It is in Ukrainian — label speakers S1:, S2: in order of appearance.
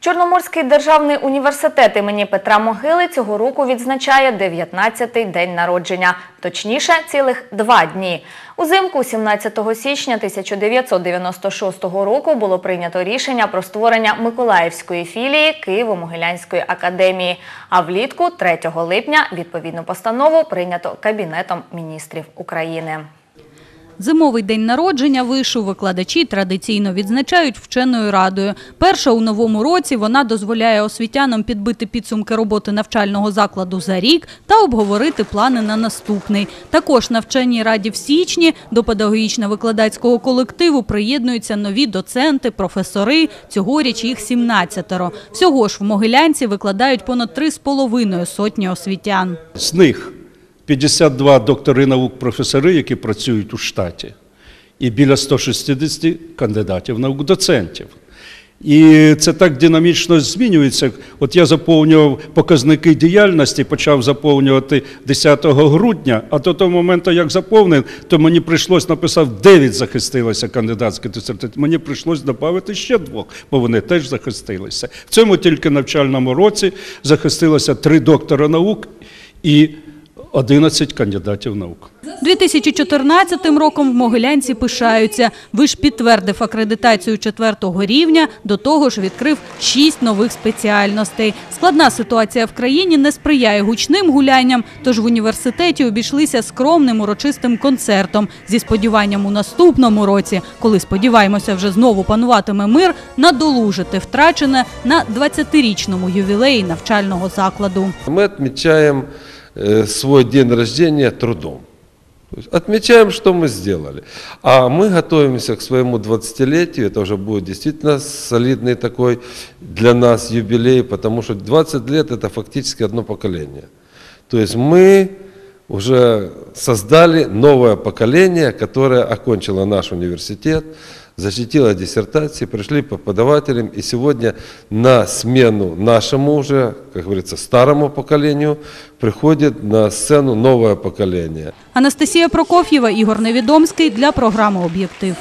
S1: Чорноморський державний університет імені Петра Могили цього року відзначає 19-й день народження, точніше, цілих два дні. Узимку 17 січня 1996 року було прийнято рішення про створення Миколаївської філії Києво-Могилянської академії, а влітку 3 липня відповідну постанову прийнято Кабінетом міністрів України.
S2: Зимовий день народження вишу викладачі традиційно відзначають вченою радою. Перша у новому році вона дозволяє освітянам підбити підсумки роботи навчального закладу за рік та обговорити плани на наступний. Також на вченій раді в січні до педагогічно-викладацького колективу приєднуються нові доценти, професори. Цьогоріч їх 17-ро. Всього ж в Могилянці викладають понад 3,5 сотні освітян.
S3: З них 52 доктори наук, професори, які працюють у штаті, і біля 160 кандидатів наук, доцентів. І це так динамічно змінюється. От я заповнював показники діяльності, почав заповнювати 10 грудня, а до того моменту, як заповнив, то мені прийшлось написав 9 захистилося кандидатських дисертацій. Мені прийшлось додати ще двох, бо вони теж захистилися. В цьому тільки навчальному році захистилося три доктора наук і 11 кандидатів наук.
S2: 2014 роком в Могилянці пишаються. Виш підтвердив акредитацію четвертого рівня, до того ж відкрив шість нових спеціальностей. Складна ситуація в країні не сприяє гучним гулянням, тож в університеті обійшлися скромним урочистим концертом зі сподіванням у наступному році, коли сподіваємося вже знову пануватиме мир, надолужити втрачене на 20-річному ювілеї навчального закладу.
S4: Мы отмечаем э, свой день рождения трудом. Отмечаем, что мы сделали. А мы готовимся к своему 20-летию. Это уже будет действительно солидный такой для нас юбилей, потому что 20 лет это фактически одно поколение. То есть мы уже создали новое поколение, которое окончило наш университет, защитило диссертации, пришли преподавателям, и сегодня на смену нашему уже, как говорится, старому поколению приходит на сцену новое поколение.
S2: Анастасія Прокоф'єва, Ігор Невідомський для програми «Об'єктив».